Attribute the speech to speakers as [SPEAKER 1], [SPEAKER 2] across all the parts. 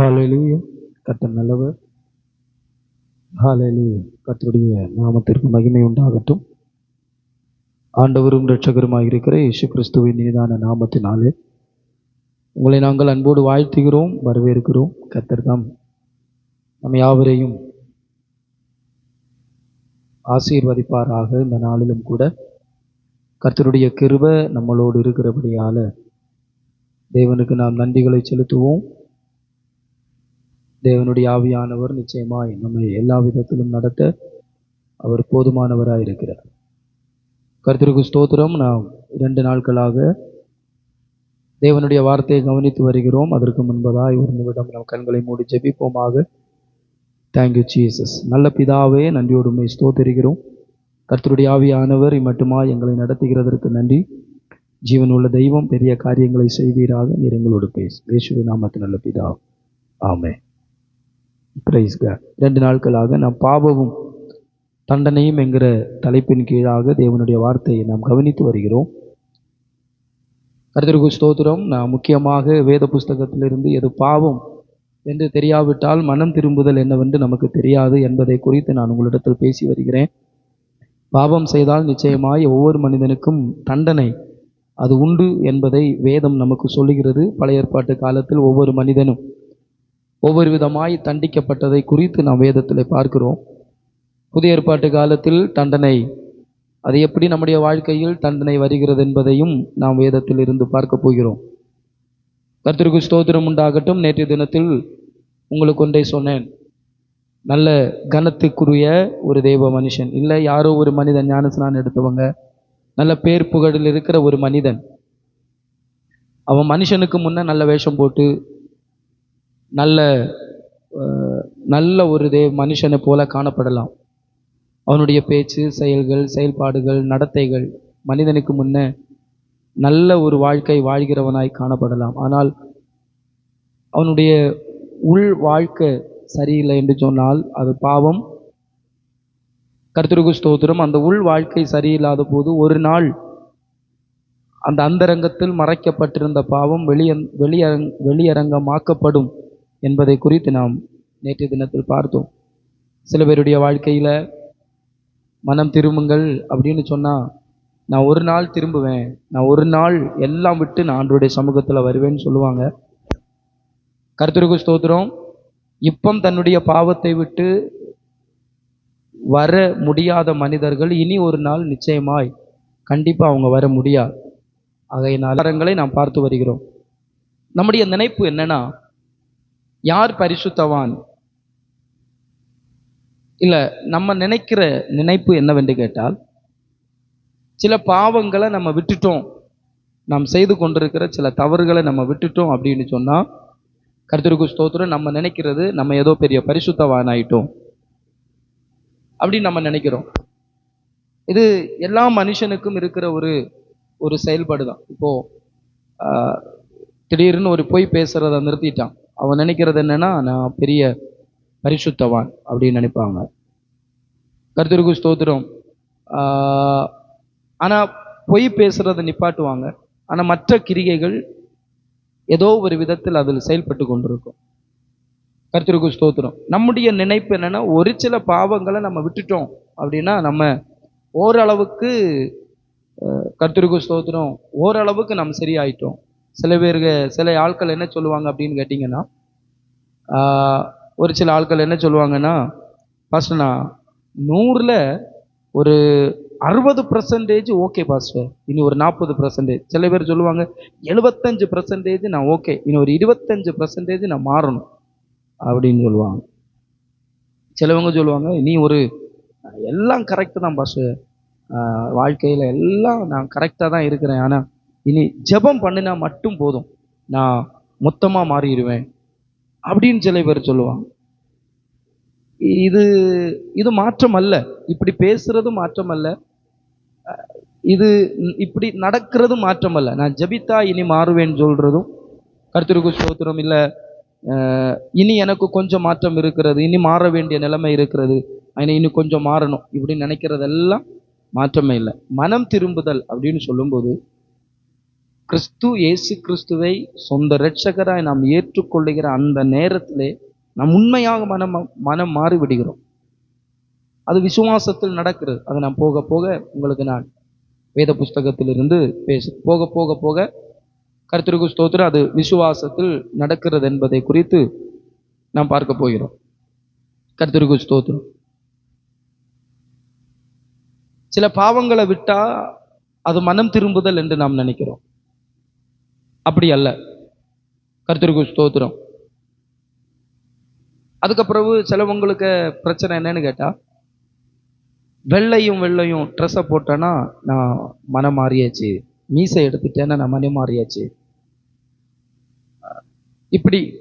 [SPEAKER 1] ஹalleluya கத்த நல்லவர். ஹalleluya கத்தருடைய நாமத்திற்கு மகிமை உண்டாகட்டும். ஆண்டவரும் இரட்சகருமாய் இருக்கிற இயேசு கிறிஸ்துவின் நீதான நாமத்தினாலே உங்களை நாங்கள் அன்போடு வாழ்த்துகிறோம் வரவேற்கிறோம். கர்த்தர் தாம் நம் யாவரையும் ஆசீர்வதிப்பாராக. இந்த நாளிலும் கூட கர்த்தருடைய கிருப நம்மளோடு இருக்கிறபடியால தேவனுக்கு நாம் நன்றிகளை செலுத்துவோம். தேவனுடைய ஆவியானவர் நிச்சயமாய் நம்மை எல்லா விதத்திலும் நடத்த அவர் போதுமானவராக இருக்கிறார். கருத்திற்கு ஸ்தோத்திரம். நாம் இரண்டு நாட்களாக தேவனுடைய வார்த்தையை கவனித்து வருகிறோம். அதற்கு முன்பதாய் ஒரு நிமிடம் நம் கண்களை மூடி ஜெபிப்போமாக. தேங்க்யூ ஜீசஸ் நல்ல பிதாவே நன்றியோடு உண்மை ஸ்தோத்திரிக்கிறோம். கர்த்தருடைய ஆவியானவர் மட்டுமா எங்களை நடத்துகிறதற்கு நன்றி. ஜீவன் உள்ள தெய்வம் பெரிய காரியங்களை செய்வீராக. நீர் எங்களோடு பேசு. பேசுவே நாமத்து நல்ல பிதா. ஆமே பிரைஸ் ரெண்டு நாட்களாக நாம் பாவமும் தண்டனையும் என்கிற தலைப்பின் கீழாக தேவனுடைய வார்த்தையை நாம் கவனித்து வருகிறோம். கர்த்தருக்கு ஸ்தோத்திரம். நான் முக்கியமாக வேத புஸ்தகத்திலிருந்து எது பாவம் என்று தெரியாவிட்டால் மனம் திரும்புதல் என்னவென்று நமக்கு தெரியாது என்பதை குறித்து நான் உங்களிடத்தில் பேசி வருகிறேன். பாவம் செய்தால் நிச்சயமாய் ஒவ்வொரு மனிதனுக்கும் தண்டனை அது உண்டு என்பதை வேதம் நமக்கு சொல்லுகிறது. பழைய ஏற்பாட்டு காலத்தில் ஒவ்வொரு மனிதனும் ஒவ்வொரு விதமாய் தண்டிக்கப்பட்டதை குறித்து நாம் வேதத்தில் பார்க்கிறோம். புதிய ஏற்பாட்டு காலத்தில் தண்டனை அது எப்படி நம்முடைய வாழ்க்கையில் தண்டனை வருகிறது என்பதையும் நாம் வேதத்தில் இருந்து பார்க்க போகிறோம். கர்த்தருக்கு ஸ்தோத்திரம் உண்டாகட்டும். நேற்றைய தினத்தில் உங்களுக்கு ஒன்றை சொன்னேன். நல்ல கனத்துக்குரிய ஒரு தெய்வ மனுஷன். இல்லை யாரோ ஒரு மனிதன் ஞானஸ்நானம் எடுத்தவங்க. நல்ல பேர் புகழில் இருக்கிற ஒரு மனிதன். அவன் மனுஷனுக்கு முன்னே நல்ல வேஷம் போட்டு நல்ல நல்ல ஒரு தே மனுஷனை போல காணப்படலாம். அவனுடைய பேச்சு செயல்கள் செயல்பாடுகள் நடத்தைகள் மனிதனுக்கு முன்ன நல்ல ஒரு வாழ்க்கை வாழ்கிறவனாய் காணப்படலாம். ஆனால் அவனுடைய உள் வாழ்க்கை சரியில்லை என்று சொன்னால் அது பாவம். கர்த்தருக்கு ஸ்தோத்திரம். அந்த உள் வாழ்க்கை சரியில்லாத போது ஒரு நாள் அந்த அந்தரங்கத்தில் மறைக்கப்பட்டிருந்த பாவம் வெளியங் வெளியரங் வெளியரங்கமாக்கப்படும். என்பதை குறித்து நாம் நேற்றைய தினத்தில் பார்த்தோம். சில பேருடைய வாழ்க்கையில் மனம் திரும்புங்கள் அப்படின்னு சொன்னால் நான் ஒரு நாள் திரும்புவேன் நான் ஒரு நாள் எல்லாம் விட்டு நான் ஆண்டவருடைய சமூகத்தில் வருவேன்னு சொல்லுவாங்க. கருத்துருக்கு ஸ்தோத்திரம். இப்பம் தன்னுடைய பாவத்தை விட்டு வர முடியாத மனிதர்கள் இனி ஒரு நாள் நிச்சயமாய் கண்டிப்பாக அவங்க வர முடியாது. ஆகையினால் நலரங்களை நாம் பார்த்து வருகிறோம். நம்முடைய நினைப்பு என்னென்னா யார் பரிசுத்தவான்? இல்லை நம்ம நினைக்கிற நினைப்பு என்னவென்று கேட்டால் சில பாவங்களை நம்ம விட்டுட்டோம். நாம் செய்து கொண்டிருக்கிற சில தவறுகளை நம்ம விட்டுட்டோம் அப்படின்னு சொன்னால் கருத்திருக்கு ஸ்தோத்திரம் நம்ம நினைக்கிறது நம்ம ஏதோ பெரிய பரிசுத்தவான் ஆயிட்டோம் அப்படின்னு நம்ம நினைக்கிறோம். இது எல்லா மனுஷனுக்கும் இருக்கிற ஒரு ஒரு செயல்பாடு தான் இப்போ ஆஹ், திடீர்னு ஒரு பொய் பேசுகிறத நிறுத்திட்டான். அவன் நினைக்கிறது என்னன்னா நான் பெரிய பரிசுத்தவான் அப்படின்னு நினைப்பாங்க. கர்த்தருக்கு ஸ்தோத்திரம். ஆனால் பொய் பேசுகிறத நிப்பாட்டுவாங்க. ஆனால் மற்ற கிரிகைகள் ஏதோ ஒரு விதத்தில் அதில் செயல்பட்டு கொண்டிருக்கும். கர்த்தருக்கு ஸ்தோத்திரம். நம்முடைய நினைப்பு என்னென்னா ஒரு சில பாவங்களை நம்ம விட்டுட்டோம் அப்படின்னா நம்ம ஓரளவுக்கு அஹ், ஸ்தோத்திரம். ஓரளவுக்கு நம்ம சரியாயிட்டோம். சில பேருக்கு சில ஆட்கள் என்ன சொல்லுவாங்க அப்படின்னு கேட்டிங்கன்னா ஒரு சில ஆட்கள் என்ன சொல்லுவாங்கன்னா ஃபர்ஸ்ட் நான் நூறில் ஒரு அறுபது பர்சன்டேஜ் ஓகே பாஸ்டர் இனி ஒரு நாற்பது பர்சன்டேஜ் சில பேர் சொல்லுவாங்க எழுபத்தஞ்சு பர்சன்டேஜ் நான் ஓகே இனி ஒரு இருபத்தஞ்சு பர்சன்டேஜ் நான் மாறணும். அப்படின்னு சொல்லுவாங்க. சிலவங்க சொல்லுவாங்க நீ ஒரு எல்லாம் கரெக்டு தான் பாஸ்டர் வாழ்க்கையில் எல்லாம் நான் கரெக்டாக தான் இருக்கிறேன். ஆனால் இனி ஜெபம் பண்ணினா மட்டும் போதும். நான் மொத்தமாக மாறிடுவேன். அப்படின்னு சில பேர் சொல்லுவாங்க. இது இது மாற்றம் அல்ல இப்படி பேசுறது மாற்றம் அல்ல இது இப்படி நடக்கிறது மாற்றம் அல்ல நான் ஜபித்தா இனி மாறுவேன்னு சொல்றதும் கர்த்தருக்கு சோத்திரம் இல்லை இனி எனக்கு கொஞ்சம் மாற்றம் இருக்கிறது. இனி மாற வேண்டிய நிலைமை இருக்கிறது. ஆனால் இன்னும் கொஞ்சம் மாறணும். இப்படி நினைக்கிறதெல்லாம் மாற்றமே இல்லை. மனம் திரும்புதல் அப்படின்னு சொல்லும்போது கிறிஸ்து இயேசு கிறிஸ்துவை சொந்த இரட்சகராய் நாம் ஏற்றுக்கொள்ளுகிற அந்த நேரத்திலே நாம் உண்மையாக மனம் மனம் மாறிவிடுகிறோம். அது விசுவாசத்தில் நடக்கிறது. அதை நான் போக போக உங்களுக்கு நான் வேத புஸ்தகத்திலிருந்து பேச போக போக போக கருத்திற்கு ஸ்தோத்திரம். அது விசுவாசத்தில் நடக்கிறது என்பதை குறித்து நாம் பார்க்க போகிறோம். கருத்திற்கு ஸ்தோத்திரம். சில பாவங்களை விட்டா அது மனம் திரும்புதல் என்று நாம் நினைக்கிறோம். அப்படி அல்ல. கருத்திற்கு ஸ்தோத்திரம். அதுக்கப்புறவு சிலவங்களுக்கு பிரச்சனை என்னன்னு கேட்டால் வெள்ளையும் வெள்ளையும் ட்ரெஸ்ஸை போட்டேன்னா நான் மனம் மாறியாச்சு. மீசை எடுத்துட்டேன்னா நான் மனம் மாறியாச்சு. இப்படி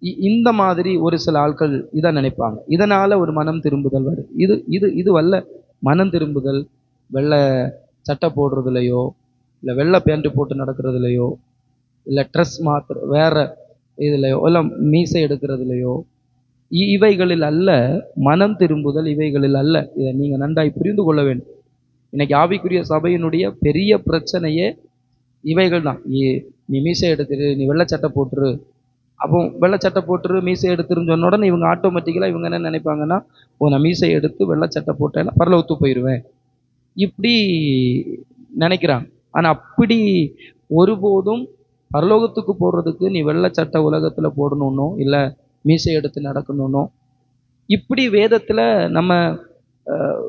[SPEAKER 1] இ- இந்த மாதிரி ஒரு சில ஆட்கள் இதை நினைப்பாங்க. இதனால் ஒரு மனம் திரும்புதல் வருது இது இது இது வல்ல மனம் திரும்புதல் வெள்ளை சட்டை போடுறதுலையோ இல்லை வெள்ளை பேண்ட் போட்டு நடக்கிறதுலையோ இல்லை ட்ரெஸ் மாத்திர வேற இதுலையோ இல்லை மீசை எடுக்கிறதுலையோ இ- இவைகளில் அல்ல மனம் திரும்புதல் இவைகளில் அல்ல. இதை நீங்கள் நன்றாய் புரிந்து கொள்ள வேண்டும். இன்னைக்கு ஆவிக்குரிய சபையினுடைய பெரிய பிரச்சனையே இவைகள் தான். நீ மீசை எடுத்துரு நீ வெள்ளை சட்டை போட்டுரு. அப்போ வெள்ளை சட்டை போட்டுரு மீசை எடுத்துருன்னு சொன்ன உடனே இவங்க ஆட்டோமேட்டிக்கலாக இவங்க என்ன நினைப்பாங்கன்னா ஓ நான் மீசை எடுத்து வெள்ளை சட்டை போட்டேன்னா பரலவத்து போயிடுவேன் இப்படி நினைக்கிறாங்க. ஆனால் அப்படி ஒருபோதும் பரலோகத்துக்கு போடுறதுக்கு நீ வெள்ளை சட்டை உலகத்தில் போடணுன்னோ இல்லை மீசை எடுத்து நடக்கணுன்னோ இப்படி வேதத்தில் நம்ம அஹ்,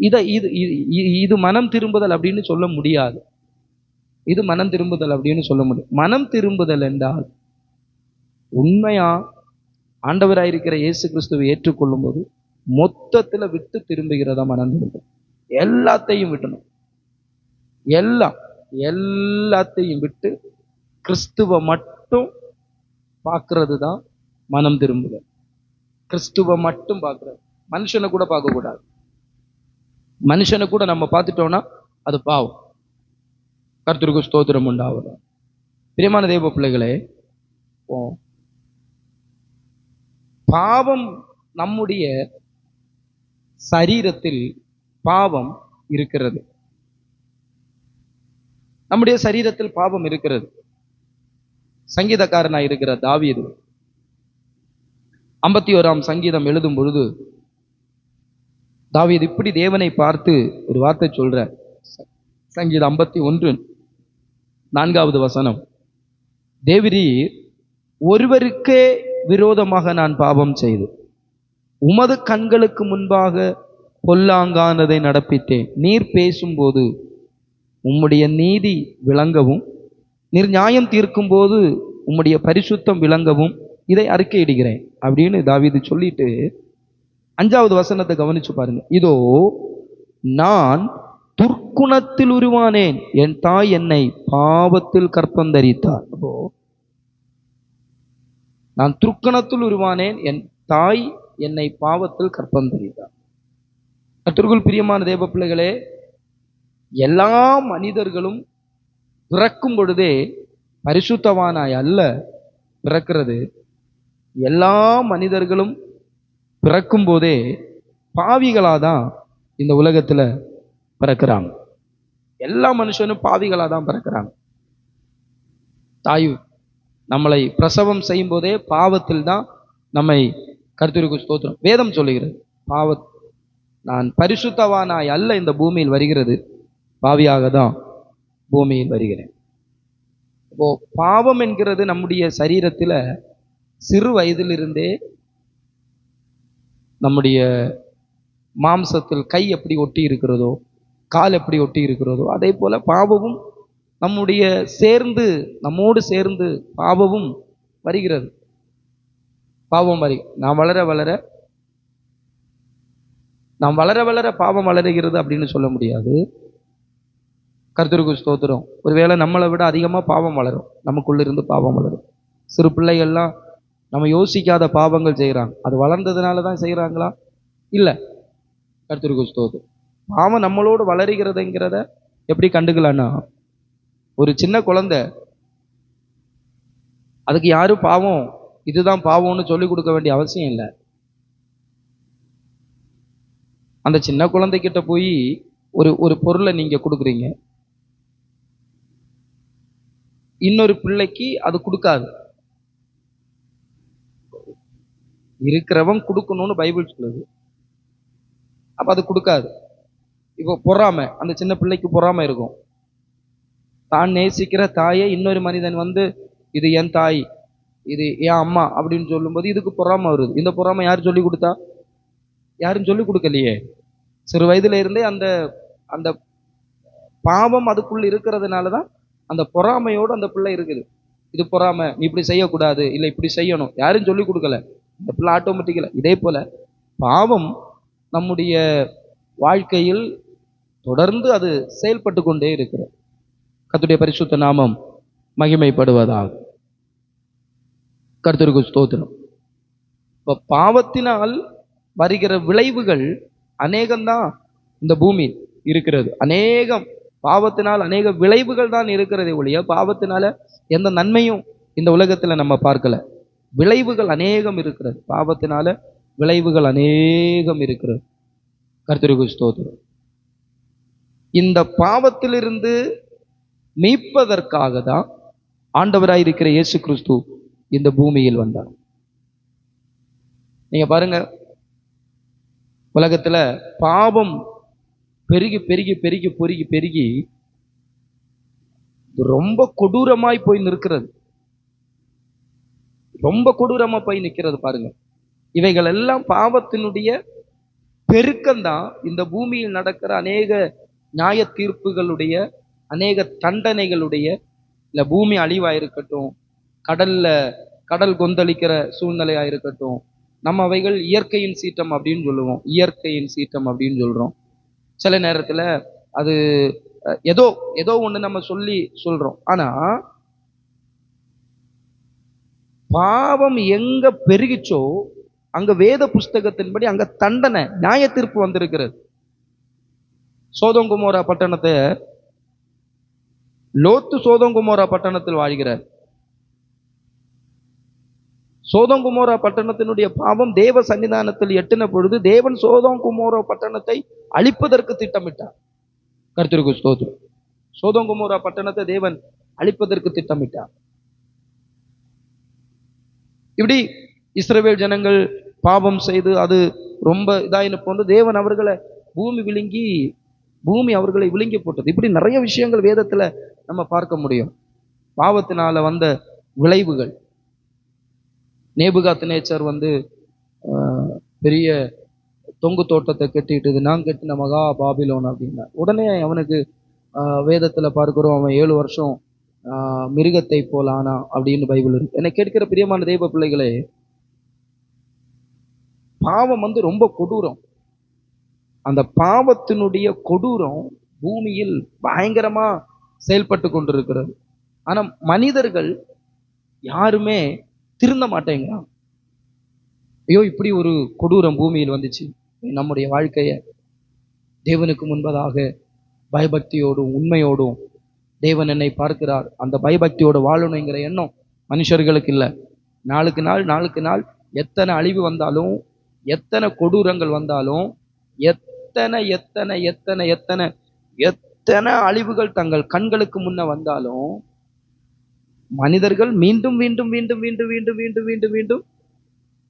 [SPEAKER 1] இதை இது இது- மனம் திரும்புதல் அப்படின்னு சொல்ல முடியாது. இது மனம் திரும்புதல் அப்படின்னு சொல்ல முடியும். மனம் திரும்புதல் என்றால் உண்மையா ஆண்டவராயிருக்கிற இயேசு கிறிஸ்துவை ஏற்றுக்கொள்ளும் போது மொத்தத்துல விட்டு திரும்புகிறதா மனம் திரும்பும். எல்லாத்தையும் விட்டணும். எல்லாம் எல்லாத்தையும் விட்டு கிறிஸ்துவ மட்டும் பார்க்கறது தான் மனம் திரும்புதல். கிறிஸ்துவ மட்டும் பார்க்கறது. மனுஷனை கூட பார்க்கக்கூடாது. மனுஷனை கூட நம்ம பார்த்துட்டோம்னா அது பாவம். கருத்திற்கு ஸ்தோத்திரம் உண்டாவது பிரியமான தெய்வ பிள்ளைகளே பாவம் நம்முடைய சரீரத்தில் பாவம் இருக்கிறது. நம்முடைய சரீரத்தில் பாவம் இருக்கிறது. சங்கீதக்காரனாக இருக்கிற தாவீது ஐம்பத்தி ஓராம் சங்கீதம் எழுதும் பொழுது தாவீது இப்படி தேவனை பார்த்து ஒரு வார்த்தை சொல்ற சங்கீதம் ஐம்பத்தி ஒன்று நான்காவது வசனம். தேவிரி ஒருவருக்கே விரோதமாக நான் பாவம் செய்து உமது கண்களுக்கு முன்பாக பொல்லாங்கானதை நடப்பித்தேன். நீர் பேசும்போது உம்முடைய நீதி விளங்கவும் நீர் நியாயம் தீர்க்கும் போது உம்முடைய பரிசுத்தம் விளங்கவும் இதை அறிக்கையிடுகிறேன் அப்படின்னு தாவிது சொல்லிட்டு அஞ்சாவது வசனத்தை கவனிச்சு பாருங்க. இதோ நான் துர்க்குணத்தில் உருவானேன் என் தாய் என்னை பாவத்தில் கற்பந்தரித்தார் அப்போ நான் துர்க்குணத்தில் உருவானேன் என் தாய் என்னை பாவத்தில் கற்பந்தரித்தார் கத்திற்குள் பிரியமான தேவ பிள்ளைகளே எல்லா மனிதர்களும் பிறக்கும் பொழுதே பரிசுத்தவானாய் அல்ல பிறக்கிறது. எல்லா மனிதர்களும் பிறக்கும் போதே பாவிகளாக தான் இந்த உலகத்தில் பிறக்கிறாங்க. எல்லா மனுஷனும் பாவிகளாக தான் பிறக்கிறாங்க. தாய் நம்மளை பிரசவம் செய்யும் போதே பாவத்தில் தான் நம்மை கருத்துருக்கு ஸ்தோத்திரம். வேதம் சொல்லுகிறது பாவ நான் பரிசுத்தவானாய் அல்ல இந்த பூமியில் வருகிறது. பாவியாக தான் பூமியில் வருகிறேன். இப்போ பாவம் என்கிறது நம்முடைய சரீரத்தில் சிறு வயதிலிருந்தே நம்முடைய மாம்சத்தில் கை எப்படி ஒட்டி இருக்கிறதோ கால் எப்படி ஒட்டி இருக்கிறதோ அதே போல பாவமும் நம்முடைய சேர்ந்து நம்மோடு சேர்ந்து பாவமும் வருகிறது. பாவம் வரி நான் வளர வளர நாம் வளர வளர பாவம் வளருகிறது அப்படின்னு சொல்ல முடியாது. கர்த்தருக்கு ஸ்தோத்திரம். ஒருவேளை நம்மளை விட அதிகமாக பாவம் வளரும். நமக்குள்ள இருந்து பாவம் வளரும். சிறு பிள்ளைகள்லாம் நம்ம யோசிக்காத பாவங்கள் செய்கிறாங்க அது வளர்ந்ததுனால தான் செய்கிறாங்களா இல்லை. கர்த்தருக்கு ஸ்தோத்திரம். பாவம் நம்மளோடு வளருகிறதுங்கிறத எப்படி கண்டுக்கலான்னா ஒரு சின்ன குழந்தை அதுக்கு யாரும் பாவம்? இதுதான் பாவம்னு சொல்லி கொடுக்க வேண்டிய அவசியம் இல்லை. அந்த சின்ன குழந்தைகிட்ட போய் ஒரு ஒரு பொருளை நீங்க கொடுக்குறீங்க. இன்னொரு பிள்ளைக்கு அது கொடுக்காது. இருக்கிறவன் கொடுக்கணும்னு பைபிள் சொல்லுது. அப்போ அது கொடுக்காது. இப்போ பொறாமை அந்த சின்ன பிள்ளைக்கு பொறாமை இருக்கும். தான் நேசிக்கிற தாயை இன்னொரு மனிதன் வந்து இது என் தாய் இது என் அம்மா அப்படின்னு சொல்லும்போது இதுக்கு பொறாமை வருது. இந்த பொறாமை யார் சொல்லி கொடுத்தா? யாரும் சொல்லி கொடுக்கலையே. சிறு வயதுல இருந்தே அந்த அந்த பாவம் அதுக்குள்ள இருக்கிறதுனால தான் அந்த பொறாமையோடு அந்த பிள்ளை இருக்குது. இது பொறாமை நீ இப்படி செய்யக்கூடாது இல்லை இப்படி செய்யணும். யாரும் சொல்லி கொடுக்கல. இந்த பிள்ளை ஆட்டோமேட்டிக்கல இதே போல் பாவம் நம்முடைய வாழ்க்கையில் தொடர்ந்து அது செயல்பட்டு கொண்டே இருக்கிறது. கத்துடைய பரிசுத்த நாமம் மகிமைப்படுவதாக. கருத்தருக்கு ஸ்தோத்திரம். இப்போ பாவத்தினால் வருகிற விளைவுகள் அநேகம்தான் இந்த பூமி இருக்கிறது. அநேகம் பாவத்தினால் அநேக விளைவுகள் தான் இருக்கிறதே ஒழிய பாவத்தினால எந்த நன்மையும் இந்த உலகத்துல நம்ம பார்க்கல. விளைவுகள் அநேகம் இருக்கிறது. பாவத்தினால விளைவுகள் அநேகம் இருக்கிறது. கர்த்தருக்கு ஸ்தோத்திரம். இந்த பாவத்திலிருந்து மீட்பதற்காக தான் ஆண்டவராய் இருக்கிற இயேசு கிறிஸ்து இந்த பூமியில் வந்தார். நீங்க பாருங்க உலகத்துல பாவம் பெருகி பெருகி பெருகி பெருகி பெருகி ரொம்ப கொடூரமாய் போய் நிற்கிறது. ரொம்ப கொடூரமா போய் நிற்கிறது பாருங்க. இவைகள் எல்லாம் பாவத்தினுடைய பெருக்கம்தான். இந்த பூமியில் நடக்கிற அநேக நியாய தீர்ப்புகளுடைய அநேக தண்டனைகளுடைய இல்லை பூமி அழிவாக இருக்கட்டும் கடல்ல கடல் கொந்தளிக்கிற சூழ்நிலையாக இருக்கட்டும் நம்ம அவைகள் இயற்கையின் சீற்றம் அப்படின்னு சொல்லுவோம். இயற்கையின் சீற்றம் அப்படின்னு சொல்கிறோம் சில நேரத்துல அது ஏதோ ஏதோ ஒன்று நம்ம சொல்லி சொல்றோம். ஆனா பாவம் எங்க பெருகிச்சோ அங்க வேத புஸ்தகத்தின்படி அங்க தண்டனை நியாய தீர்ப்பு வந்திருக்கிறது. சோதங்குமோரா பட்டணத்தை லோத்து சோதங்குமோரா பட்டணத்தில் வாழ்கிறார். சோதங்குமோரா பட்டணத்தினுடைய பாவம் தேவ சன்னிதானத்தில் எட்டின பொழுது தேவன் சோதங்குமோரா பட்டணத்தை அழிப்பதற்கு திட்டமிட்டார். கர்த்தருக்கு ஸ்தோத்திரம். சோதங்குமோரா பட்டணத்தை தேவன் அழிப்பதற்கு திட்டமிட்டார். இப்படி இஸ்ரவேல் ஜனங்கள் பாவம் செய்து அது ரொம்ப இதாயின போன்று தேவன் அவர்களை பூமி விழுங்கி பூமி அவர்களை விழுங்கி போட்டது. இப்படி நிறைய விஷயங்கள் வேதத்துல நம்ம பார்க்க முடியும். பாவத்தினால வந்த விளைவுகள். நேபுகாத் நேச்சர் வந்து ஆஹ், பெரிய தொங்கு தோட்டத்தை கட்டிட்டு நான் கட்டின மகா பாபிலோன் அப்படின்னா உடனே அவனுக்கு ஆஹ், வேதத்துல பார்க்கிறோம் அவன் ஏழு வருஷம் ஆஹ், மிருகத்தை போல் ஆனா அப்படின்னு பைபிள் இருக்கு. என்னை கேட்கிற பிரியமான தெய்வ பிள்ளைகளே பாவம் வந்து ரொம்ப கொடூரம். அந்த பாவத்தினுடைய கொடூரம் பூமியில் பயங்கரமா செயல்பட்டு கொண்டிருக்கிறது. ஆனால் மனிதர்கள் யாருமே திருந்த மாட்டேங்கிறான் ஐயோ இப்படி ஒரு கொடூரம் பூமியில் வந்துச்சு. நம்முடைய வாழ்க்கையை தேவனுக்கு முன்பதாக பயபக்தியோடும் உண்மையோடும் தேவன் என்னை பார்க்கிறார். அந்த பயபக்தியோடு வாழணுங்கிற எண்ணம் மனுஷர்களுக்கு இல்லை. நாளுக்கு நாள் நாளுக்கு நாள் எத்தனை அழிவு வந்தாலும் எத்தனை கொடூரங்கள் வந்தாலும் எத்தனை எத்தனை எத்தனை எத்தனை எத்தனை அழிவுகள் தங்கள் கண்களுக்கு முன்ன வந்தாலும் மனிதர்கள் மீண்டும் மீண்டும் மீண்டும் மீண்டும் மீண்டும் மீண்டும் மீண்டும் மீண்டும்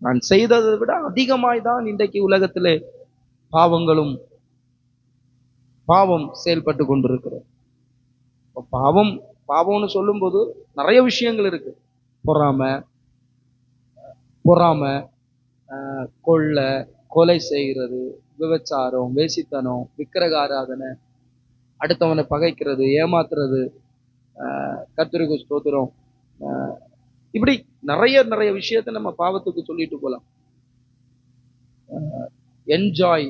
[SPEAKER 1] நான் செய்ததை விட அதிகமாய் தான் இன்றைக்கு உலகத்திலே பாவங்களும் பாவம் செயல்பட்டு கொண்டிருக்கிறோம் பாவம் பாவம்னு சொல்லும்போது நிறைய விஷயங்கள் இருக்கு. பொறாம பொறாம ஆஹ், கொள்ளை கொலை செய்கிறது விபச்சாரம் வேசித்தனம் விக்கிரக ஆராதனை அடுத்தவனை பகைக்கிறது ஏமாத்துறது கத்திரிக்கு ஸ்தோத்திரம். இப்படி நிறைய நிறைய விஷயத்தை நம்ம பாவத்துக்கு சொல்லிட்டு போகலாம் என்ஜாய்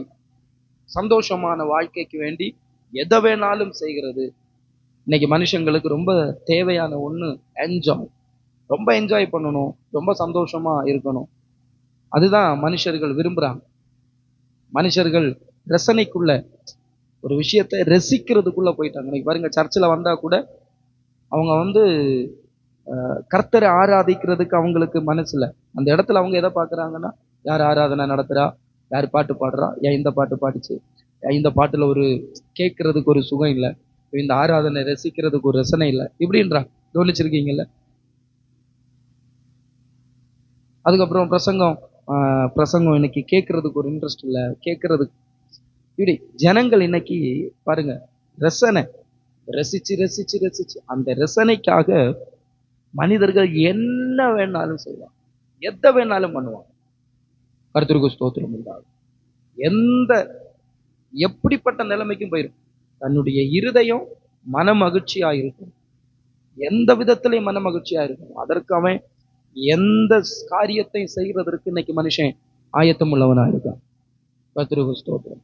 [SPEAKER 1] சந்தோஷமான வாழ்க்கைக்கு வேண்டி எதை வேணாலும் செய்கிறது. இன்னைக்கு மனுஷங்களுக்கு ரொம்ப தேவையான ஒண்ணு என்ஜாய் ரொம்ப என்ஜாய் பண்ணணும் ரொம்ப சந்தோஷமா இருக்கணும். அதுதான் மனுஷர்கள் விரும்புறாங்க. மனுஷர்கள் ரசனைக்குள்ள ஒரு விஷயத்தை ரசிக்கிறதுக்குள்ள போயிட்டாங்க. இன்னைக்கு பாருங்க சர்ச்சில் வந்தா கூட அவங்க வந்து கர்த்தரை ஆராதிக்கிறதுக்கு அவங்களுக்கு மனசில். அந்த இடத்துல அவங்க எதை பார்க்குறாங்கன்னா யார் ஆராதனை நடத்துகிறா யார் பாட்டு பாடுறா? ஏன் இந்த பாட்டு பாடிச்சு? ஏன் இந்த பாட்டில் ஒரு கேட்கறதுக்கு ஒரு சுகம் இல்லை? இந்த ஆராதனை ரசிக்கிறதுக்கு ஒரு ரசனை இல்லை? இப்படின்றா. கவனிச்சிருக்கீங்கல்ல? அதுக்கப்புறம் பிரசங்கம் பிரசங்கம் இன்னைக்கு கேட்கறதுக்கு ஒரு இன்ட்ரெஸ்ட் இல்லை. கேட்கறதுக்கு இப்படி ஜனங்கள் இன்னைக்கு பாருங்க ரசனை. ரசிச்சு ரசிச்சு ரசிச்சு. அந்த ரசனைக்காக மனிதர்கள் என்ன வேணாலும் செய்வாங்க. எதை வேணாலும் பண்ணுவாங்க. கருத்திற்கு ஸ்தோத்திரம் உண்டாகும். எந்த எப்படிப்பட்ட நிலைமைக்கும் போயிடும் தன்னுடைய இருதயம் மன மகிழ்ச்சியா இருக்கும். எந்த விதத்திலையும் மன மகிழ்ச்சியா இருக்கும். அதற்கு அவன் எந்த காரியத்தையும் செய்யறதற்கு இன்னைக்கு மனுஷன் ஆயத்தம் உள்ளவனா இருக்கான். கர்த்தருக்கு ஸ்தோத்திரம்.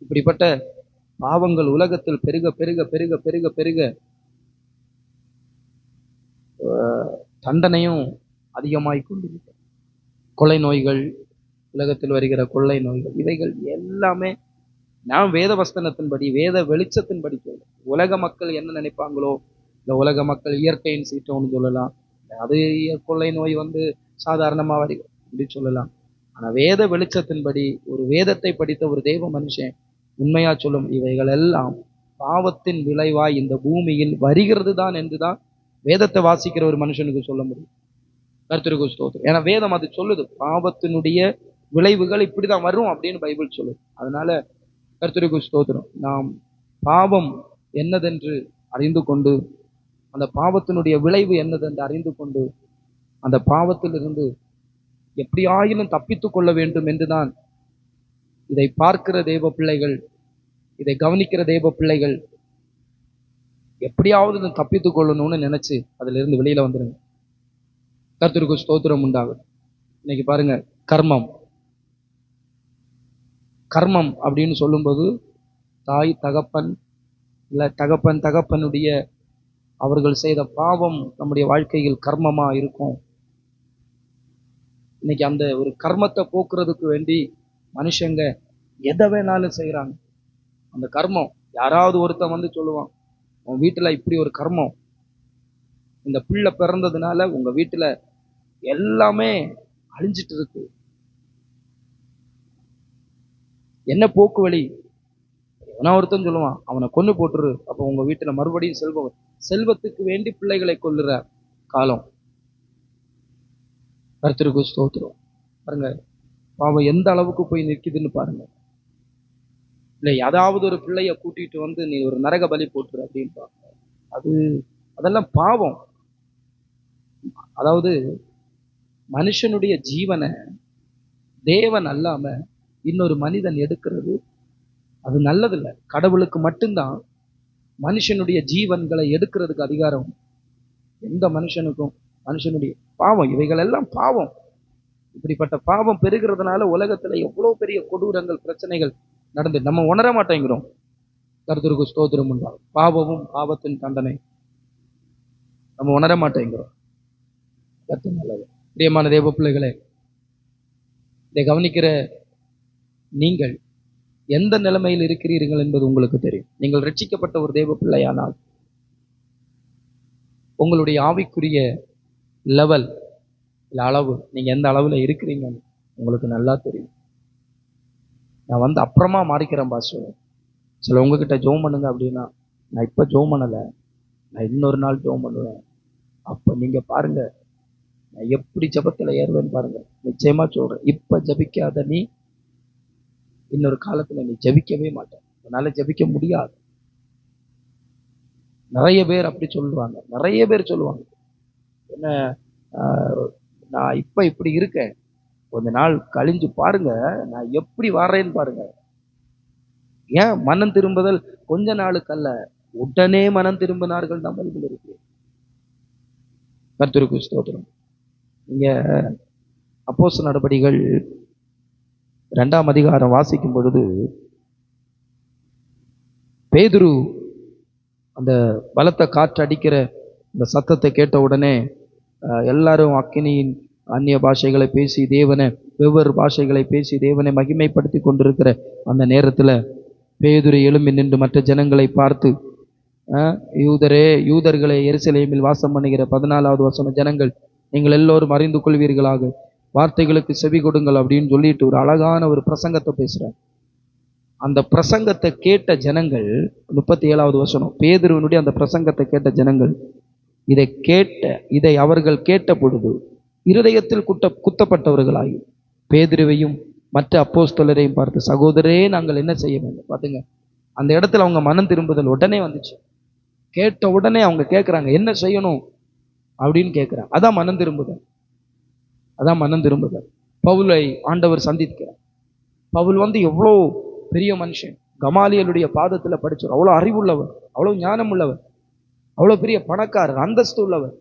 [SPEAKER 1] இப்படிப்பட்ட பாவங்கள் உலகத்தில் பெருக பெருக பெருக பெருக பெருக. ஆஹ், தண்டனையும் அதிகமாய் கொண்டிருக்கிறது. கொலை நோய்கள் உலகத்தில் வருகிற கொள்ளை நோய்கள் இவைகள் எல்லாமே நான் வேத வஸ்தனத்தின்படி வேத வெளிச்சத்தின்படி சொல்றேன் உலக மக்கள் என்ன நினைப்பாங்களோ? இந்த உலக மக்கள் இயற்கையின் சீற்றம்னு சொல்லலாம். அது கொள்ளை நோய் வந்து சாதாரணமாக வருது அப்படின்னு சொல்லலாம். ஆனால் வேத வெளிச்சத்தின்படி ஒரு வேதத்தை படித்த ஒரு தெய்வ மனுஷன் உண்மையா சொல்லும் இவைகள் எல்லாம் பாவத்தின் விளைவாய் இந்த பூமியில் வருகிறது தான் என்றுதான் வேதத்தை வாசிக்கிற ஒரு மனுஷனுக்கு சொல்ல முடியும். கருத்திருக்கு ஸ்தோத்திரம். ஏன்னா வேதம் அது சொல்லுது பாவத்தினுடைய விளைவுகள் இப்படிதான் வரும் அப்படின்னு பைபிள் சொல்லுது. அதனால கர்த்தருக்கு ஸ்தோத்திரம். நாம் பாவம் என்னதென்று அறிந்து கொண்டு அந்த பாவத்தினுடைய விளைவு என்னதென்று அறிந்து கொண்டு அந்த பாவத்திலிருந்து எப்படியாயினும் தப்பித்து கொள்ள வேண்டும் என்றுதான் இதை பார்க்கிற தெய்வ பிள்ளைகள் இதை கவனிக்கிற தெய்வ பிள்ளைகள் எப்படியாவது இதை தப்பித்துக் கொள்ளணும்னு நினைச்சு அதுல இருந்து வெளியில வந்துருங்க. கர்த்தருக்கு ஸ்தோத்திரம் உண்டாகும். இன்னைக்கு பாருங்க கர்மம். கர்மம் அப்படின்னு சொல்லும்போது தாய் தகப்பன் இல்லை தகப்பன் தகப்பனுடைய அவர்கள் செய்த பாவம் நம்முடைய வாழ்க்கையில் கர்மமா இருக்கும். இன்னைக்கு அந்த ஒரு கர்மத்தை போக்குறதுக்கு வேண்டி மனுஷங்க எதை வேணாலும் செய்கிறாங்க அந்த கர்மம். யாராவது ஒருத்தன் வந்து சொல்லுவான் உன் வீட்டுல இப்படி ஒரு கர்மம். இந்த பிள்ளை பிறந்ததுனால உங்க வீட்டுல எல்லாமே அழிஞ்சிட்டு இருக்கு. என்ன போக்கு வழி? எவனா ஒருத்தன் சொல்லுவான் அவனை கொன்னு போட்டுரு. அப்போ உங்க வீட்டுல மறுபடியும் செல்வம் செல்வத்துக்கு வேண்டி பிள்ளைகளை கொல்லுற காலம். கருத்திருக்கு ஸ்தோத்திரம். பாருங்க பாவம் எந்த அளவுக்கு போய் நிற்குதுன்னு பாருங்க. இல்லை ஏதாவது ஒரு பிள்ளைய கூட்டிட்டு வந்து நீ ஒரு நரக பலி போட்டுரு அப்படின்னு அது அதெல்லாம் பாவம். அதாவது மனுஷனுடைய ஜீவனை தேவன் அல்லாம இன்னொரு மனிதன் எடுக்கிறது அது நல்லதில்லை. கடவுளுக்கு மட்டும்தான் மனுஷனுடைய ஜீவன்களை எடுக்கிறதுக்கு அதிகாரம். எந்த மனுஷனுக்கும் மனுஷனுடைய பாவம் இவைகள் எல்லாம் பாவம். இப்படிப்பட்ட பாவம் பெருகிறதுனால உலகத்துல எவ்வளவு பெரிய கொடூரங்கள் பிரச்சனைகள் நடந்து நம்ம உணர மாட்டேங்கிறோம். கருத்திற்கு ஸ்தோத்திரம் உண்டா பாவமும் பாவத்தின் தண்டனை. நம்ம உணர மாட்டேங்கிறோம். கத்து நல்லது பிரியமான தேவ பிள்ளைகளே இதை கவனிக்கிற நீங்கள் எந்த நிலைமையில் இருக்கிறீர்கள் என்பது உங்களுக்கு தெரியும். நீங்கள் ரட்சிக்கப்பட்ட ஒரு தேவ பிள்ளையானால் உங்களுடைய ஆவிக்குரிய லெவல் இல்லை அளவு நீங்க எந்த அளவுல இருக்கிறீங்கன்னு உங்களுக்கு நல்லா தெரியும். நான் வந்து அப்புறமா மாறிக்கிறேன் பாசு சில உங்ககிட்ட ஜோம் பண்ணுங்க அப்படின்னா நான் இப்ப ஜோம் பண்ணலை. நான் இன்னொரு நாள் ஜோம் பண்ணுவேன். அப்ப நீங்க பாருங்க. நான் எப்படி ஜபத்தில் ஏறுவேன்னு பாருங்க. நிச்சயமா சொல்றேன். இப்ப ஜெபிக்காத நீ இன்னொரு காலத்துல நீ ஜெபிக்கவே மாட்டேன். அதனால ஜெபிக்க முடியாது. நிறைய பேர் அப்படி சொல்லுவாங்க. நிறைய பேர் சொல்லுவாங்க. என்ன நான் இப்போ இப்படி இருக்கேன். கொஞ்ச நாள் கழிஞ்சு பாருங்க நான் எப்படி வர்றேன்னு பாருங்க. ஏன் மனம் திரும்புதல்? கொஞ்ச நாளுக்கு அல்ல உடனே மனம் திரும்பினார்கள் தான் பைபிள் இருக்கு கர்த்தருக்கு ஸ்தோத்திரம். இங்க அப்போஸ் நடபடிகள் ரெண்டாம் அதிகாரம் வாசிக்கும் பொழுது பேதுரு அந்த பலத்த காற்று அடிக்கிற இந்த சத்தத்தை கேட்ட உடனே எல்லாரும் அக்கினியின் அந்நிய பாஷைகளை பேசி தேவனை வெவ்வேறு பாஷைகளை பேசி தேவனை மகிமைப்படுத்தி கொண்டிருக்கிற அந்த நேரத்தில் பேதுரு எழும்பி நின்று மற்ற ஜனங்களை பார்த்து யூதரே யூதர்களை எருசலேமில் வாசம் பண்ணுகிற பதினாலாவது வசன ஜனங்கள் நீங்கள் எல்லோரும் அறிந்து கொள்வீர்களாக. வார்த்தைகளுக்கு செவி கொடுங்கள் அப்படின்னு சொல்லிட்டு ஒரு அழகான ஒரு பிரசங்கத்தை பேசுகிறார் அந்த பிரசங்கத்தை கேட்ட ஜனங்கள் முப்பத்தி ஏழாவது வசனம் பேதுருவனுடைய அந்த பிரசங்கத்தை கேட்ட ஜனங்கள் இதை கேட்ட இதை அவர்கள் கேட்ட பொழுது இருதயத்தில் குட்ட குத்தப்பட்டவர்களாகி பேதிருவையும் மற்ற அப்போஸ்தலரையும் பார்த்து சகோதரே நாங்கள் என்ன செய்ய வேண்டும்? பார்த்துங்க. அந்த இடத்துல அவங்க மனம் திரும்புதல் உடனே வந்துச்சு. கேட்ட உடனே அவங்க கேட்குறாங்க என்ன செய்யணும்? அப்படின்னு கேட்குறாங்க அதான் மனம் திரும்புதல். அதான் மனம் திரும்புதல். பவுலை ஆண்டவர் சந்திக்கிறார். பவுல் வந்து எவ்வளோ பெரிய மனுஷன். கமாலியலுடைய பாதத்தில் படித்தவர் அவ்வளோ அறிவுள்ளவர். அவ்வளோ ஞானம் உள்ளவர் அவ்வளோ பெரிய பணக்காரர் அந்தஸ்து உள்ளவர்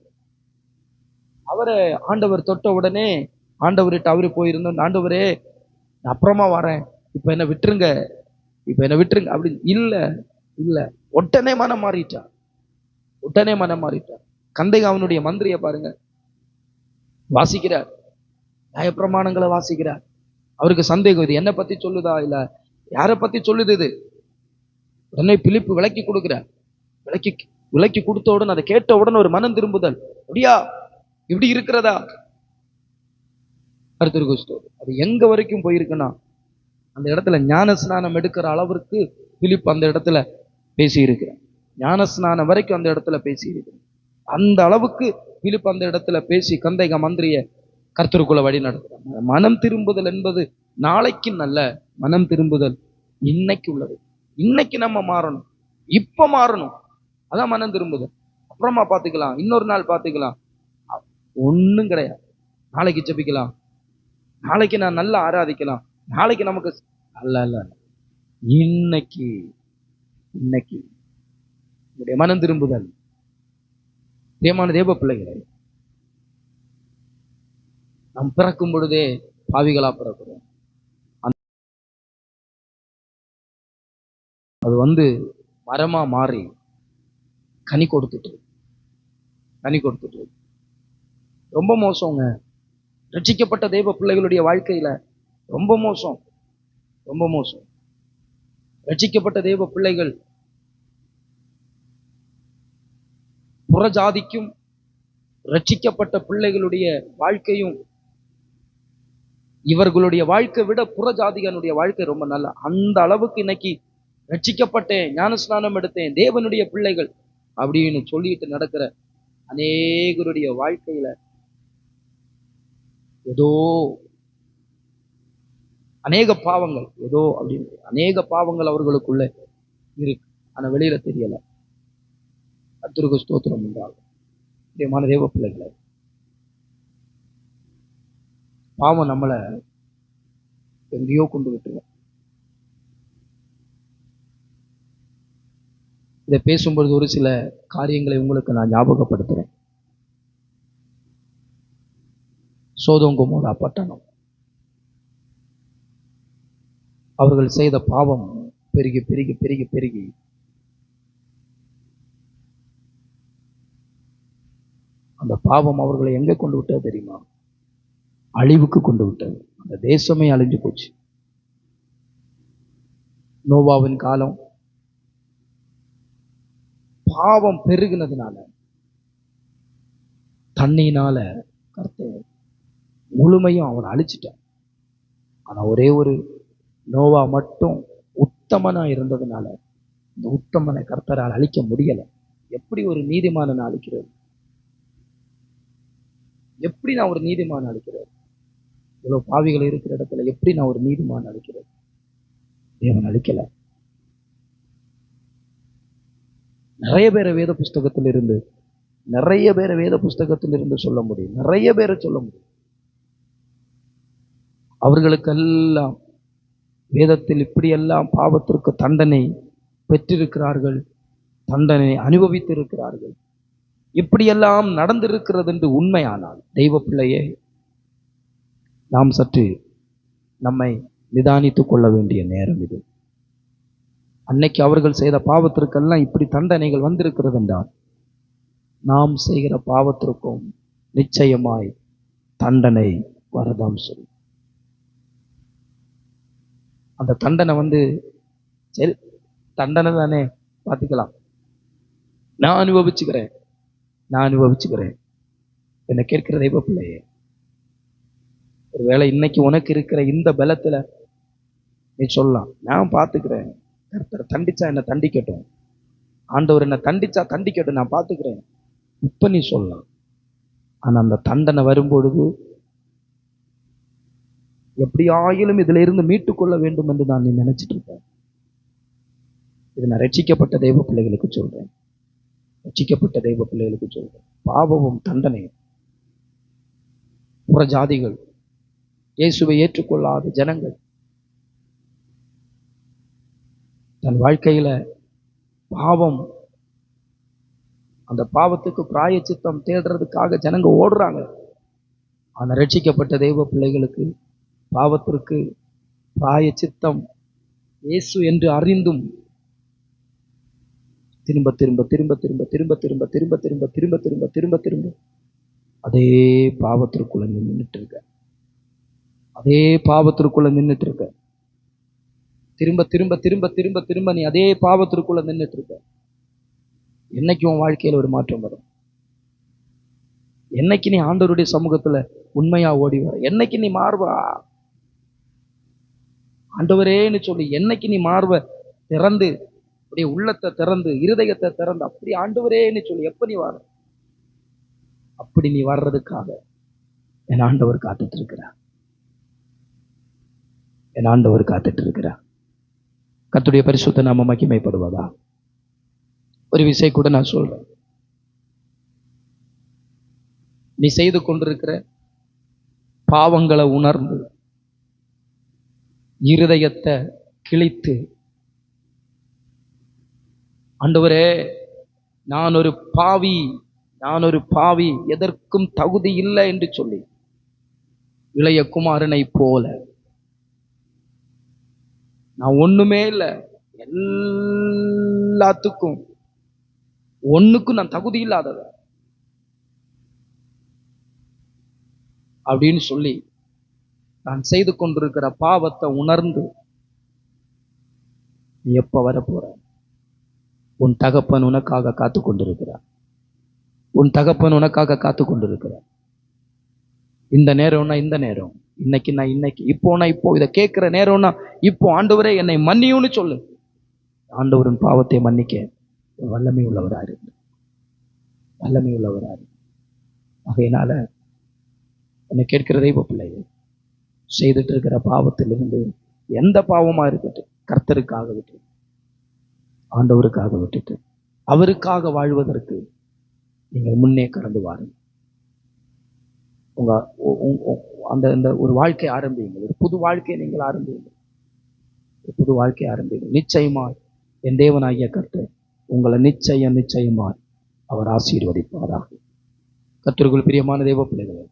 [SPEAKER 1] அவரை ஆண்டவர் தொட்ட உடனே ஆண்டவர்கிட்ட அவரு போயிருந்தோம். ஆண்டவரே நான் அப்புறமா வரேன். இப்போ என்ன விட்டுருங்க. இப்போ என்ன விட்டுருங்க. அப்படின்னு இல்லை இல்லை. உடனே மனம் மாறிட்டா. உடனே மனம் மாறிட்டா. கந்தை அவனுடைய மந்திரியை பாருங்க. வாசிக்கிறார். நியாயப்பிரமாணங்களை வாசிக்கிறார். அவருக்கு சந்தேகம். இது என்னை பத்தி சொல்லுதா? இல்ல யாரை பத்தி சொல்லுது இது? உடனே பிலிப்பு விளக்கி கொடுக்கிறார். விளக்கி விளக்கி கொடுத்த உடனே அதை கேட்ட உடனே ஒரு மனம் திரும்புதல். அப்படியா? இப்படி இருக்கிறதா? அடுத்த ஸ்டோரி அது எங்க வரைக்கும் போயிருக்குன்னா அந்த இடத்துல ஞான ஸ்நானம் எடுக்கிற அளவிற்கு பிலிப் அந்த இடத்துல பேசி இருக்கிறார் ஞான ஸ்நானம் வரைக்கும் அந்த இடத்துல பேசி அந்த அளவுக்கு பிலிப் அந்த இடத்துல பேசி கந்தைக மந்திரிய கர்த்தருக்குள்ள வழி நடத்துறாங்க மனம் திரும்புதல் என்பது நாளைக்கு நல்ல மனம் திரும்புதல் இன்னைக்கு உள்ளது. இன்னைக்கு நம்ம மாறணும். இப்ப மாறணும். அதான் மனம் திரும்புதல். அப்புறமா பார்த்துக்கலாம். இன்னொரு நாள் பார்த்துக்கலாம். ஒண்ணும் கிடையாது. நாளைக்கு ஜபிக்கலாம். நாளைக்கு நான் நல்லா ஆராதிக்கலாம். நாளைக்கு நமக்கு அல்ல அல்ல இன்னைக்கு இன்னைக்கு உங்களுடைய மனம் திரும்புதல். பிரியமான தேவ பிள்ளைகளே நாம் பிறக்கும் பொழுதே பாவிகளா பிறக்கிறோம். அது வந்து மரமா மாறி கனி கொடுத்துட்டு கனி கொடுத்துட்டு ரொம்ப மோசங்க. ரட்சிக்கப்பட்ட தெய்வ பிள்ளைகளுடைய வாழ்க்கையில ரொம்ப மோசம். ரொம்ப மோசம். ரட்சிக்கப்பட்ட தெய்வ பிள்ளைகள் புறஜாதிக்கும் ரட்சிக்கப்பட்ட பிள்ளைகளுடைய வாழ்க்கையும் இவர்களுடைய வாழ்க்கை விட புறஜாதிகனுடைய வாழ்க்கை ரொம்ப நல்ல. அந்த அளவுக்கு இன்னைக்கு ரட்சிக்கப்பட்டேன் ஞானஸ்நானம் எடுத்தேன் தேவனுடைய பிள்ளைகள் அப்படின்னு சொல்லிட்டு நடக்கிற அநேகருடைய வாழ்க்கையில ஏதோ அநேக பாவங்கள் ஏதோ அப்படின்னு அநேக பாவங்கள் அவர்களுக்குள்ள இருக்கு. ஆனா வெளியில தெரியல. கர்த்தருக்கு ஸ்தோத்திரம் உண்டாகும். பிரியமான தேவ பிள்ளைகளை பாவம் நம்மளை எங்கேயோ கொண்டு விட்டுருவோம் இதை பேசும்பொழுது ஒரு சில காரியங்களை உங்களுக்கு நான் ஞாபகப்படுத்துறேன் சோதோங்குமோரா பட்டணம். அவர்கள் செய்த பாவம் பெருகி பெருகி பெருகி பெருகி. அந்த பாவம் அவர்களை எங்க கொண்டு விட்டது தெரியுமா? அழிவுக்கு கொண்டு விட்டது. அந்த தேசமே அழிஞ்சு போச்சு. நோவாவின் காலம் பாவம் பெருகினதுனால தண்ணியினால கர்த்தர் முழுமையும் அவனை அழிச்சிட்டான். ஆனா ஒரே ஒரு நோவா மட்டும் உத்தமனா இருந்ததுனால இந்த உத்தமனை கர்த்தரால் அழிக்க முடியலை. எப்படி ஒரு நீதிமானனை அழிக்கிறது? எப்படி நான் ஒரு நீதிமான் அழிக்கிறது? இவ்வளோ பாவிகள் இருக்கிற இடத்துல எப்படி நான் ஒரு நீதிமான் அழிக்கிறது? தேவன் அழிக்கலை. நிறைய பேரை வேத புஸ்தகத்தில் இருந்து நிறைய பேரை வேத புஸ்தகத்தில் இருந்து சொல்ல முடியும். நிறைய பேரை சொல்ல முடியும். அவர்களுக்கெல்லாம் வேதத்தில் இப்படியெல்லாம் பாவத்திற்கு தண்டனை பெற்றிருக்கிறார்கள் தண்டனை அனுபவித்திருக்கிறார்கள். இப்படியெல்லாம் நடந்திருக்கிறது என்று உண்மையானால் தெய்வ பிள்ளையே நாம் சற்று நம்மை நிதானித்துக் கொள்ள வேண்டிய நேரம் இது. அன்னைக்கு அவர்கள் செய்த பாவத்திற்கெல்லாம் இப்படி தண்டனைகள் வந்திருக்கிறது என்றால் நாம் செய்கிற பாவத்திற்கும் நிச்சயமாய் தண்டனை வரதாம் சொல்லி அந்த தண்டனை வந்து சரி தண்டனை தானே பார்த்துக்கலாம் நான் அனுபவிச்சுக்கிறேன். நான் அனுபவிச்சுக்கிறேன். என்னை கேட்கிற தெய்வ பிள்ளையே ஒருவேளை இன்னைக்கு உனக்கு இருக்கிற இந்த பலத்தில் நீ சொல்லலாம். நான் பார்த்துக்கிறேன் கர்த்தர் தண்டிச்சா என்னை தண்டிக்கட்டும். ஆண்டவர் என்னை தண்டிச்சா தண்டிக்கட்டும் நான் பார்த்துக்கிறேன் இப்போ நீ சொல்லலாம். ஆனால் அந்த தண்டனை வரும்பொழுது எப்படியாயிலும் இதுல இருந்து மீட்டுக்கொள்ள வேண்டும் என்று நான் நீ நினைச்சிட்டு இருப்பேன் இது நான் ரட்சிக்கப்பட்ட தெய்வ பிள்ளைகளுக்கு சொல்றேன். ரட்சிக்கப்பட்ட தெய்வ பிள்ளைகளுக்கு சொல்றேன். பாவமும் தண்டனையும். புற ஜாதிகள் இயேசுவை ஏற்றுக்கொள்ளாத ஜனங்கள் தன் வாழ்க்கையில பாவம் அந்த பாவத்துக்கு பிராய சித்தம் தேடுறதுக்காக ஜனங்க ஓடுறாங்க. ஆனால் ரட்சிக்கப்பட்ட தெய்வ பிள்ளைகளுக்கு பாவத்திற்கு பிராய சித்தம் இயேசு என்று அறிந்தும் திரும்ப திரும்ப திரும்ப திரும்ப திரும்ப திரும்ப திரும்ப திரும்ப திரும்ப திரும்ப திரும்ப திரும்ப அதே பாவத்திற்குள்ள நீ நின்றுட்டு இருக்க அதே பாவத்திற்குள்ள நின்றுட்டு இருக்க திரும்ப திரும்ப திரும்ப திரும்ப திரும்ப நீ அதே பாவத்திற்குள்ள நின்றுட்டு இருக்க என்னைக்கு உன் வாழ்க்கையில ஒரு மாற்றம் வரும் என்னைக்கு நீ ஆண்டவருடைய சமூகத்துல உண்மையா ஓடி வர என்னைக்கு நீ மாறுவா ஆண்டவரேன்னு சொல்லி என்னைக்கு நீ மாறுவ திறந்து அப்படியே உள்ளத்தை திறந்து இருதயத்தை திறந்து அப்படி ஆண்டவரேன்னு சொல்லி எப்ப நீ வர அப்படி நீ வர்றதுக்காக என் ஆண்டவர் காத்துட்டு இருக்கிறார் என் ஆண்டவர் காத்துட்டு இருக்கிறார் கத்துடைய பரிசுத்த நாம மகிமைப்படுவதா? ஒரு விசை கூட நான் சொல்றேன். நீ செய்து கொண்டிருக்கிற பாவங்களை உணர்ந்து இருதயத்தை கிழித்து ஆண்டவரே நான் ஒரு பாவி நான் ஒரு பாவி எதற்கும் தகுதி இல்லை என்று சொல்லி இளைய குமாரனை போல. நான் ஒண்ணுமே இல்லை எல்லாத்துக்கும் ஒண்ணுக்கும் நான் தகுதி இல்லாதவன். அப்படின்னு சொல்லி நான் செய்து கொண்டிருக்கிற பாவத்தை உணர்ந்து நீ எப்ப வரப்போற? உன் தகப்பன் உனக்காக காத்து கொண்டிருக்கிறார். உன் தகப்பன் உனக்காக காத்து கொண்டிருக்கிறார். இந்த நேரம்னா இந்த நேரம். இன்னைக்கு நான் இன்னைக்கு. இப்போனா இப்போ. இதை கேட்கிற நேரம்னா இப்போ ஆண்டவரே என்னை மன்னியும்னு சொல்லு. ஆண்டவரின் பாவத்தை மன்னிக்க வல்லமை உள்ளவராக இருக்கு வல்லமை உள்ளவராக இருக்கு ஆகையினால என்னை கேட்கிற தெய்வ பிள்ளைகள் செய்துட்டு இருக்கிற பாவத்திலிருந்து எந்த பாவமா இருக்கட்டும் கர்த்தருக்காக விட்டு ஆண்டவருக்காக விட்டுட்டு அவருக்காக வாழ்வதற்கு நீங்கள் முன்னே கடந்து வாருங்கள். உங்க அந்த இந்த ஒரு வாழ்க்கை ஆரம்பியுங்கள். ஒரு புது வாழ்க்கையை நீங்கள் ஆரம்பியுங்கள். ஒரு புது வாழ்க்கை ஆரம்பியுங்கள். நிச்சயமாய் என் தேவனாகிய கர்த்தர் உங்களை நிச்சயம் நிச்சயமாய் அவர் ஆசீர்வதிப்பாராக. கர்த்தருக்குள் பிரியமான தேவ பிள்ளைகளே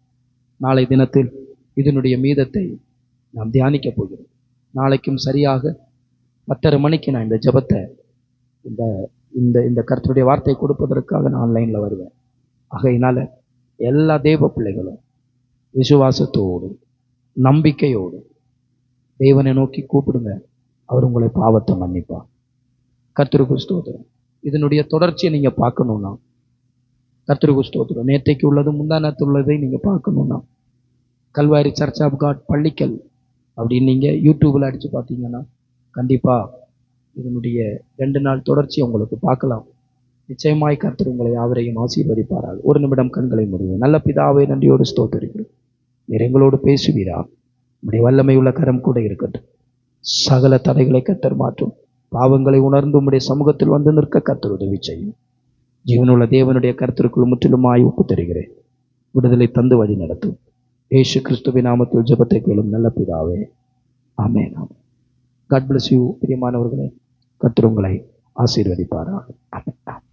[SPEAKER 1] நாளை தினத்தில் இதனுடைய மீதத்தை நாம் தியானிக்க போகிறோம். நாளைக்கும் சரியாக பத்தரை மணிக்கு நான் இந்த ஜெபத்தை இந்த இந்த இந்த கருத்துடைய வார்த்தை கொடுப்பதற்காக நான் ஆன்லைனில் வருவேன். ஆகையினால எல்லா தெய்வ பிள்ளைகளும் விசுவாசத்தோடு நம்பிக்கையோடு தேவனை நோக்கி கூப்பிடுங்க. அவர் உங்களை பாவத்தை மன்னிப்பார். கர்த்தருக்கு ஸ்தோத்திரம். இதனுடைய தொடர்ச்சியை நீங்கள் பார்க்கணுன்னா கர்த்தருக்கு ஸ்தோத்திரம். நேற்றைக்கு உள்ளது முந்தானத்து உள்ளதை நீங்கள் பார்க்கணுன்னா Calvary church of God Pallikkal அப்படின்னு நீங்கள் யூடியூப்பில் அடித்து பார்த்தீங்கன்னா கண்டிப்பாக இதனுடைய ரெண்டு நாள் தொடர்ச்சி உங்களுக்கு பார்க்கலாம். நிச்சயமாய் கர்த்தர் உங்களை யாவரையும் ஆசீர்வதிப்பார்கள் ஒரு நிமிடம் கண்களை முடியும் நல்ல பிதாவை நன்றியோடு ஸ்தோத்தரிக்கிறோம். நீர் எங்களோடு பேசுவீரா? உடைய வல்லமை உள்ள கரம் கூட இருக்கட்டும். சகல தடைகளை கத்தர் மாற்றும். பாவங்களை உணர்ந்து உம்முடைய சமூகத்தில் வந்து நிற்க கத்தர் உதவி செய்யும். ஜீவனுள்ள தேவனுடைய கருத்திற்குள் முற்றிலுமாய் ஒப்பு தருகிறேன் விடுதலை தந்து வழி நடத்தும். ஏசு கிறிஸ்துவின் நாமத்தில் ஜபத்தை கேளும் நல்ல பிதாவே ஆமே நாம் காட் பிளஸ் யூ பிரியமானவர்களே கத்திரங்களை உங்களை ஆசீர்வதிப்பாரா ஆமே